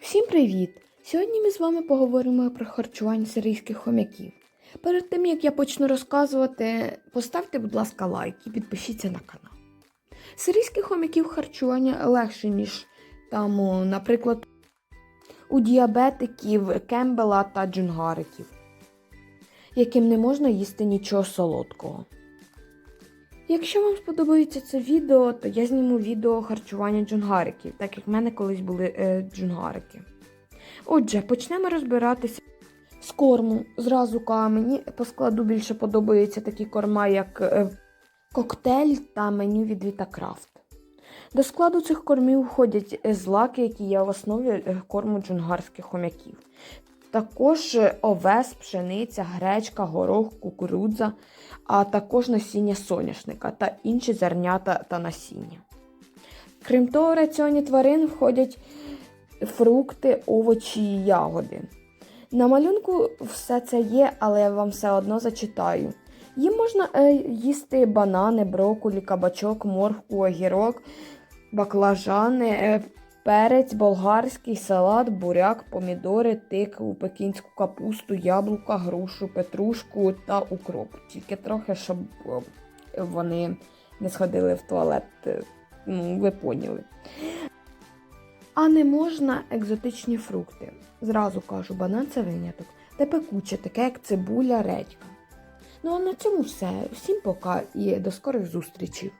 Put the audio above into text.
Всім привіт! Сьогодні ми з вами поговоримо про харчування сирійських хомяків. Перед тим як я почну розказувати, поставте, будь ласка, лайк і підпишіться на канал. Сирійських хомяків харчування легше, ніж там, наприклад, у діабетиків, кембела та джунгариків, яким не можна їсти нічого солодкого. Якщо вам сподобається це відео, то я зніму відео харчування джунгариків, так як в мене колись були е, джунгарики. Отже, почнемо розбиратися з корму. Зразу камені по складу більше подобаються такі корма, як е, коктейль та меню від Вітакрафт. До складу цих кормів входять е, злаки, які є в основі е, корму джунгарських хомяків. Також е, овес, пшениця, гречка, горох, кукурудза, а також насіння соняшника та інші зернята та насіння. Крім того, в раціоні тварин входять фрукти, овочі і ягоди. На малюнку все це є, але я вам все одно зачитаю. Їм можна е, їсти банани, брокколі, кабачок, моркву, огірок, баклажани, е, перець, болгарський, салат, буряк, помідори, тикву, пекінську капусту, яблука, грушу, петрушку та укроп. Тільки трохи, щоб е, вони не сходили в туалет. е, Ну, ви поняли. А не можна екзотичні фрукти. Зразу кажу, банан це виняток. Та пекуче, таке як цибуля, редька. Ну а на цьому все. Всім пока і до скорих зустрічей.